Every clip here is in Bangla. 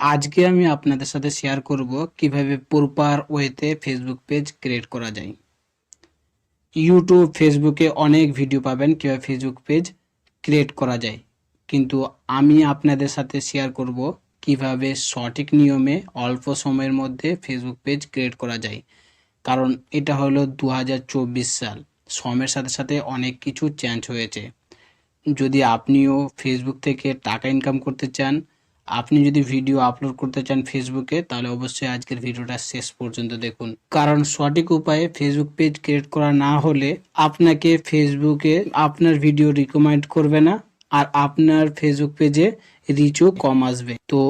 আজকে আমি আপনাদের সাথে শেয়ার করব কীভাবে প্রপার ওয়েতে ফেসবুক পেজ ক্রিয়েট করা যায়। ইউটিউব ফেসবুকে অনেক ভিডিও পাবেন কীভাবে ফেসবুক পেজ ক্রিয়েট করা যায়। কিন্তু আমি আপনাদের সাথে শেয়ার করব কীভাবে সঠিক নিয়মে অল্প সময়ের মধ্যে ফেসবুক পেজ ক্রিয়েট করা যায়। কারণ এটা হলো দু হাজার চব্বিশ সাল। সময়ের সাথে সাথে অনেক কিছু চেঞ্জ হয়েছে। যদি আপনিও ফেসবুক থেকে টাকা ইনকাম করতে চান আপনি যদি ভিডিও আপলোড করতে চান ফেসবুকে তাহলে অবশ্যই আজকের ভিডিওটা শেষ পর্যন্ত দেখুন। কারণ সঠিক উপায়ে ফেসবুক পেজ ক্রিয়েট করা না হলে আপনাকে ফেসবুকে আপনার ভিডিও রিকমেন্ড করবে না, আর আপনার ফেসবুক পেজে রিচও কম আসবে। তো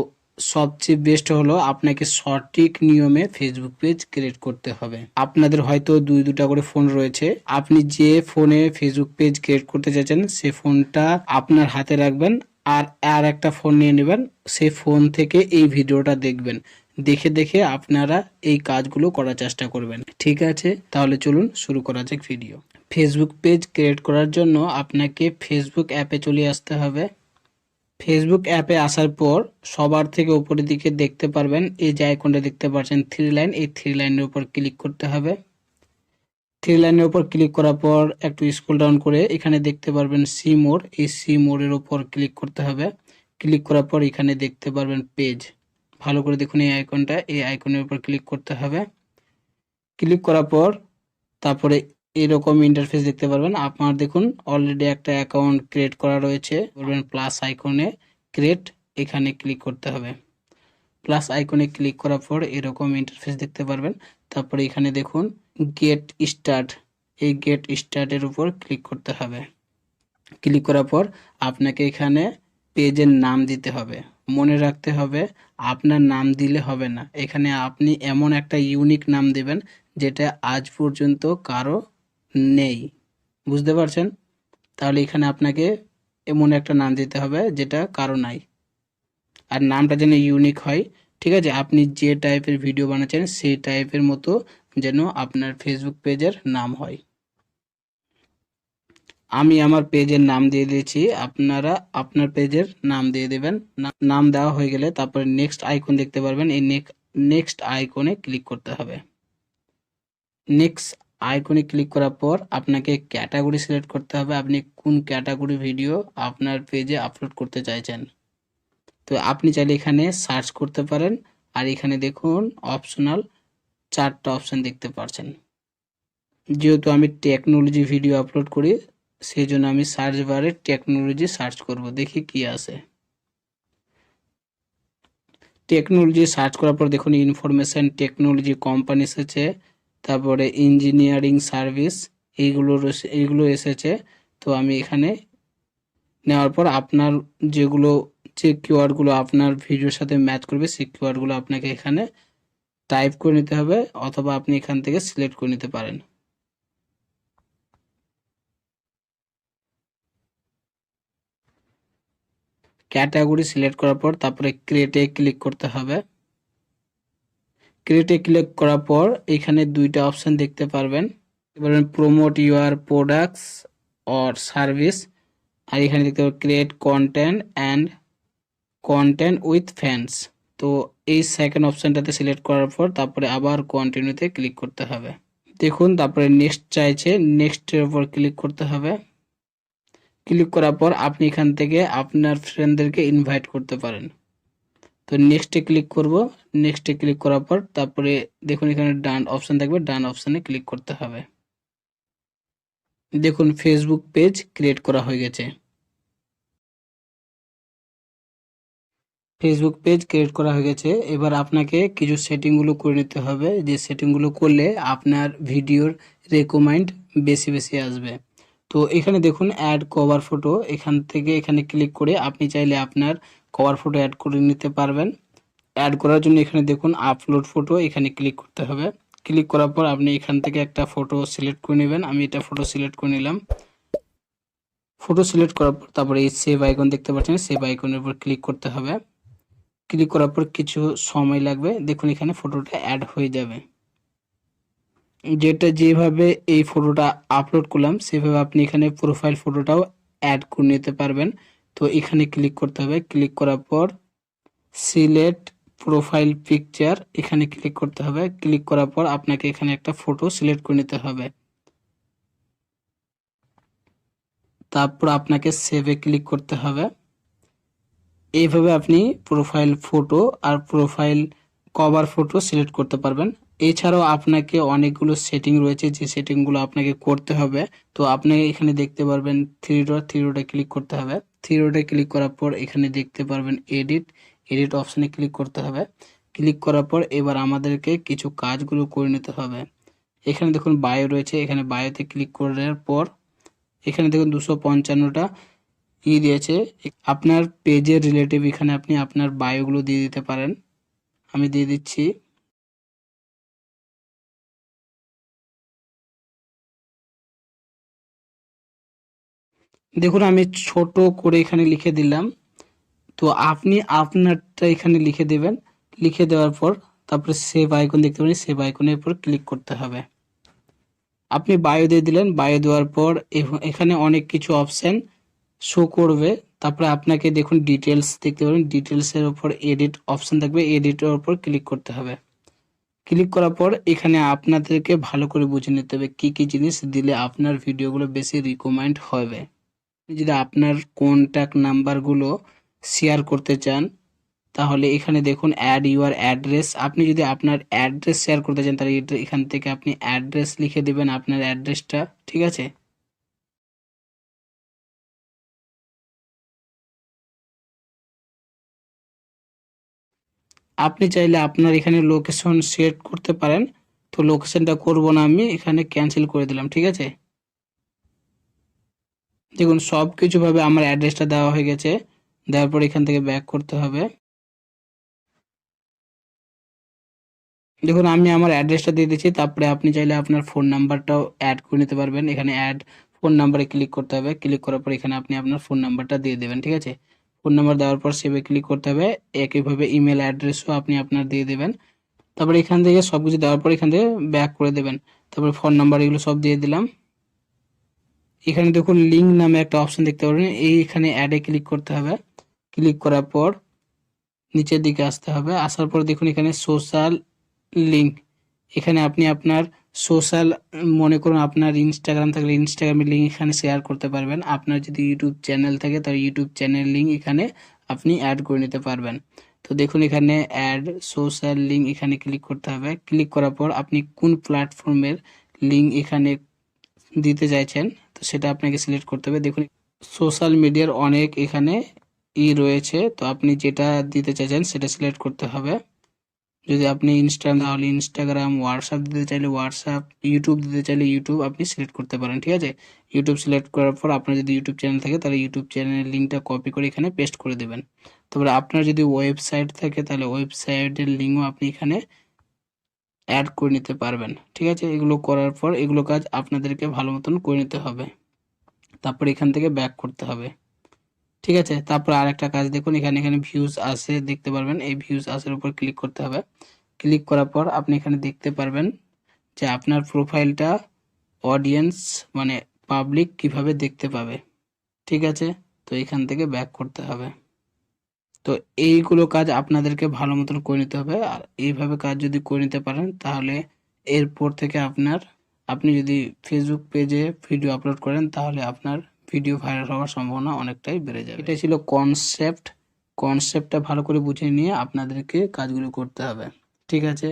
সবচেয়ে বেস্ট হলো আপনাকে সঠিক নিয়মে ফেসবুক পেজ ক্রিয়েট করতে হবে। আপনাদের হয়তো দুই দুটা করে ফোন রয়েছে। আপনি যে ফোনে ফেসবুক পেজ ক্রিয়েট করতে চাইছেন, সে ফোনটা আপনার হাতে রাখবেন আর আর একটা ফোন নিয়ে নেবেন। সেই ফোন থেকে এই ভিডিওটা দেখবেন। দেখে দেখে আপনারা এই কাজগুলো করার চেষ্টা করবেন। ঠিক আছে? তাহলে চলুন শুরু করা যাক ভিডিও ফেসবুক পেজ ক্রিয়েট করার জন্য আপনাকে ফেসবুক অ্যাপে চলে আসতে হবে। ফেসবুক অ্যাপে আসার পর সবার থেকে উপরের দিকে দেখতে পারবেন। এই যে আইকনটা দেখতে পাচ্ছেন থ্রি লাইন এই থ্রি লাইনের উপর ক্লিক করতে হবে। থ্রি লাইনের উপর ক্লিক করার পর একটু স্ক্রল ডাউন করে এখানে দেখতে পারবেন সি মোড এই সি মোডের উপর ক্লিক করতে হবে। ক্লিক করার পর এখানে দেখতে পারবেন পেজ ভালো করে দেখুন এই আইকনটা এই আইকনের উপর ক্লিক করতে হবে। ক্লিক করার পর তারপরে এরকম ইন্টারফেস দেখতে পারবেন। আপনার দেখুন অলরেডি একটা অ্যাকাউন্ট ক্রিয়েট করা রয়েছে। বলবেন প্লাস আইকনে ক্রিয়েট এখানে ক্লিক করতে হবে। প্লাস আইকনে ক্লিক করার পর এরকম ইন্টারফেস দেখতে পারবেন। তারপরে এখানে দেখুন গেট স্টার্ট এই গেট স্টার্টের উপর ক্লিক করতে হবে। ক্লিক করার পর আপনাকে এখানে পেজের নাম দিতে হবে। মনে রাখতে হবে আপনার নাম দিলে হবে না। এখানে আপনি এমন একটা ইউনিক নাম দেবেন যেটা আজ পর্যন্ত কারও নেই। বুঝতে পারছেন? তাহলে এখানে আপনাকে এমন একটা নাম দিতে হবে যেটা কারও নাই। আর নামটা যেন ইউনিক হয় ঠিক আছে? আপনি যে টাইপের ভিডিও বানাচ্ছেন, সেই টাইপের মতো যেন আপনার ফেসবুক পেজের নাম হয়। আমি আমার পেজের নাম দিয়ে দিয়েছি। আপনারা আপনার পেজের নাম দিয়ে দেবেন। নাম দেওয়া হয়ে গেলে তারপরে নেক্সট আইকন দেখতে পারবেন। এই নেক্সট আইকনে ক্লিক করতে হবে। নেক্সট আইকনে ক্লিক করার পর আপনাকে ক্যাটাগরি সিলেক্ট করতে হবে। আপনি কোন ক্যাটাগরি ভিডিও আপনার পেজে আপলোড করতে চাইছেন? তো আপনি চাইলে এখানে সার্চ করতে পারেন। আর এখানে দেখুন অপশনাল চারটা অপশান দেখতে পাচ্ছেন যেহেতু আমি টেকনোলজি ভিডিও আপলোড করি সেই জন্য আমি সার্চ বারে টেকনোলজি সার্চ করব। দেখি কি আসে টেকনোলজি সার্চ করার পর দেখুন ইনফরমেশন টেকনোলজি কোম্পানি এসেছে, তারপরে ইঞ্জিনিয়ারিং সার্ভিস এইগুলো এইগুলো এসেছে। তো আমি এখানে নেওয়ার পর আপনার যেগুলো যে কিওয়ার্ডগুলো আপনার ভিডিওর সাথে ম্যাচ করবে, সেই কিওয়ার্ডগুলো আপনাকে এখানে টাইপ করে নিতে হবে অথবা আপনি এখান থেকে সিলেক্ট করে নিতে পারেন। ক্যাটাগরি সিলেক্ট করার পর তারপরে ক্রিয়েটে ক্লিক করতে হবে। ক্রিয়েটে ক্লিক করার পর এখানে দুইটা অপশন দেখতে পারবেন। পারবেন promote your products or service, আর এখানে দেখতে পাবেন create content and content with fans তো এই সেকেন্ড অপশানটাতে সিলেক্ট করার পর তারপরে আবার কন্টিনিউতে ক্লিক করতে হবে। দেখুন, তারপরে নেক্সট চাইছে নেক্সটের উপর ক্লিক করতে হবে। ক্লিক করার পর আপনি এখান থেকে আপনার ফ্রেন্ডদেরকে ইনভাইট করতে পারেন। তো নেক্সটে ক্লিক করব। নেক্সটে ক্লিক করার পর তারপরে দেখুন, এখানে ডান অপশান থাকবে। ডান অপশানে ক্লিক করতে হবে। দেখুন ফেসবুক পেজ ক্রিয়েট করা হয়ে গেছে। ফেসবুক পেজ ক্রিয়েট করা হয়ে গেছে। এবার আপনাকে কিছু সেটিংগুলো করে নিতে হবে। যে সেটিংগুলো করলে আপনার ভিডিওর রেকমেন্ড বেশি বেশি আসবে। তো এখানে দেখুন অ্যাড কভার ফটো এখান থেকে এখানে ক্লিক করে আপনি চাইলে আপনার কভার ফটো অ্যাড করে নিতে পারবেন। অ্যাড করার জন্য এখানে দেখুন আপলোড ফটো এখানে ক্লিক করতে হবে। ক্লিক করার পর আপনি এখান থেকে একটা ফটো সিলেক্ট করে নেবেন। আমি এটা ফটো সিলেক্ট করে নিলাম। ফটো সিলেক্ট করার পর তারপরে এই সেভ আইকন দেখতে পাচ্ছেন। সেভ আইকনের উপর ক্লিক করতে হবে। ক্লিক করার পর কিছু সময় লাগবে। দেখুন, এখানে ফটোটা অ্যাড হয়ে যাবে। যেটা যেভাবে এই ফটোটা আপলোড করলাম, সেভাবে আপনি এখানে প্রোফাইল ফটোটাও অ্যাড করে নিতে পারবেন। তো এখানে ক্লিক করতে হবে। ক্লিক করার পর সিলেক্ট প্রোফাইল পিকচার এখানে ক্লিক করতে হবে। ক্লিক করার পর আপনাকে এখানে একটা ফটো সিলেক্ট করে নিতে হবে। তারপর আপনাকে সেভে ক্লিক করতে হবে। এইভাবে আপনি প্রোফাইল ফটো আর প্রোফাইল কভার ফটো সিলেক্ট করতে পারবেন। এছাড়াও আপনাকে অনেকগুলো সেটিং রয়েছে, যে সেটিংগুলো আপনাকে করতে হবে। তো আপনি এখানে দেখতে পারবেন থ্রি ডট থ্রি ডটে ক্লিক করতে হবে। থ্রি ডটে ক্লিক করার পর এখানে দেখতে পারবেন এডিট এডিট অপশানে ক্লিক করতে হবে। ক্লিক করার পর এবার আমাদেরকে কিছু কাজগুলো করে নিতে হবে। এখানে দেখুন বায়ো রয়েছে, এখানে বায়োতে ক্লিক করার পর এখানে দেখুন দুশো পঞ্চান্নটা ই দিয়েছে, আপনার পেজের রিলেটিভ এখানে আপনি আপনার বায়োগুলো দিয়ে দিতে পারেন। আমি দিয়ে দিচ্ছি। দেখুন, আমি ছোট করে এখানে লিখে দিলাম। তো আপনি আপনারটা এখানে লিখে দেবেন। লিখে দেওয়ার পর তারপরে সেভ আইকন দেখতে পারেন সেভ আইকনের উপর ক্লিক করতে হবে। আপনি বায়ো দিয়ে দিলেন। বায়ো দেওয়ার পর এখানে অনেক কিছু অপশন শো করবে, তারপরে আপনাকে দেখুন ডিটেলস দেখতে পারেন ডিটেলসের উপর এডিট অপশন থাকবে এডিটের উপর ক্লিক করতে হবে। ক্লিক করার পর এখানে আপনাদেরকে ভালো করে বুঝে নিতে হবে কি কি জিনিস দিলে আপনার ভিডিওগুলো বেশি রিকমেন্ড হবে। যদি আপনার কন্ট্যাক্ট নাম্বারগুলো শেয়ার করতে চান, তাহলে এখানে দেখুন অ্যাড ইউর অ্যাড্রেস আপনি যদি আপনার অ্যাড্রেস শেয়ার করতে চান, তাহলে এখান থেকে আপনি অ্যাড্রেস লিখে দেবেন আপনার অ্যাড্রেসটা ঠিক আছে? আপনি চাইলে আপনার এখানে লোকেশন সেট করতে পারেন। তো লোকেশনটা করব না আমি, এখানে ক্যান্সেল করে দিলাম, ঠিক আছে? দেখুন সব কিছুভাবে আমার অ্যাড্রেসটা দেওয়া হয়ে গেছে। দেওয়ার পর এখান থেকে ব্যাক করতে হবে। দেখুন, আমি আমার অ্যাড্রেসটা দিয়ে দিচ্ছি। তারপরে আপনি চাইলে আপনার ফোন নাম্বারটাও অ্যাড করে নিতে পারবেন। এখানে অ্যাড ফোন নাম্বারে ক্লিক করতে হবে। ক্লিক করার পর এখানে আপনি আপনার ফোন নাম্বারটা দিয়ে দেবেন, ঠিক আছে? ফোন নাম্বার দেওয়ার পর সেভে ক্লিক করতে হবে। একইভাবে ইমেল অ্যাড্রেসও আপনি আপনার দিয়ে দেবেন। তারপরে এখান থেকে সব কিছু দেওয়ার পর এখান থেকে ব্যাক করে দেবেন। তারপরে ফোন নাম্বার এগুলো সব দিয়ে দিলাম। এখানে দেখুন লিঙ্ক নামে একটা অপশন দেখতে পারবেন। এই এখানে অ্যাডে ক্লিক করতে হবে। ক্লিক করার পর নিচের দিকে আসতে হবে। আসার পর দেখুন এখানে সোশ্যাল লিঙ্ক এখানে আপনি আপনার সোশ্যাল মনে করুন আপনার ইনস্টাগ্রাম থাকলে ইনস্টাগ্রামের লিঙ্ক এখানে শেয়ার করতে পারবেন। আপনার যদি ইউটিউব চ্যানেল থাকে, তাহলে ইউটিউব চ্যানেল লিঙ্ক এখানে আপনি অ্যাড করে নিতে পারবেন। তো দেখুন এখানে অ্যাড সোশ্যাল লিঙ্ক এখানে ক্লিক করতে হবে। ক্লিক করার পর আপনি কোন প্ল্যাটফর্মের লিঙ্ক এখানে দিতে চাইছেন, তো সেটা আপনাকে সিলেক্ট করতে হবে। দেখুন, সোশ্যাল মিডিয়ার অনেক এখানে ই রয়েছে, তো আপনি যেটা দিতে চাইছেন সেটা সিলেক্ট করতে হবে। যদি আপনি ইনস্টাগ্রাম তাহলে ইনস্টাগ্রাম হোয়াটসঅ্যাপ দিতে চাইলে হোয়াটসঅ্যাপ ইউটিউব দিতে চাইলে ইউটিউব আপনি সিলেক্ট করতে পারেন, ঠিক আছে? ইউটিউব সিলেক্ট করার পর আপনার যদি ইউটিউব চ্যানেল থাকে, তাহলে ইউটিউব চ্যানেলের লিঙ্কটা কপি করে এখানে পেস্ট করে দেবেন। তারপরে আপনার যদি ওয়েবসাইট থাকে, তাহলে ওয়েবসাইটের লিঙ্কও আপনি এখানে অ্যাড করে নিতে পারবেন, ঠিক আছে? এগুলো করার পর এগুলো কাজ আপনাদেরকে ভালো মতন করে নিতে হবে। তারপর এখান থেকে ব্যাক করতে হবে। ঠিক আছে? তারপর আরেকটা কাজ দেখুন, এখানে এখানে ভিউজ আসে, দেখতে পারবেন। এই ভিউজ আসের উপর ক্লিক করতে হবে। ক্লিক করার পর আপনি এখানে দেখতে পারবেন যে আপনার প্রোফাইলটা অডিয়েন্স মানে পাবলিক কীভাবে দেখতে পাবে। ঠিক আছে? তো এখান থেকে ব্যাক করতে হবে। তো এইগুলো কাজ আপনাদেরকে ভালো মতন করে নিতে হবে। আর এইভাবে কাজ যদি করে নিতে পারেন, তাহলে এরপর থেকে আপনার, আপনি যদি ফেসবুক পেজে ভিডিও আপলোড করেন, তাহলে আপনার ভিডিও ভাইরাল হওয়ার সম্ভাবনা অনেকটাই বেড়ে যাবে। এটাই ছিল কনসেপ্ট কনসেপ্টটা ভালো করে বুঝে নিয়ে আপনাদেরকে কাজগুলো করতে হবে। ঠিক আছে?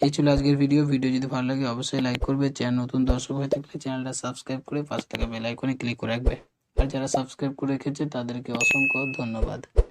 এই ছিল আজকের ভিডিও ভিডিও যদি ভালো লাগে অবশ্যই লাইক করবে। চ্যানেল নতুন দর্শক হয়ে থাকলে চ্যানেলটা সাবস্ক্রাইব করে পাশে থাকা বেল আইকনে ক্লিক করে রাখবে। আর যারা সাবস্ক্রাইব করে রেখেছে তাদেরকে অসংখ্য ধন্যবাদ।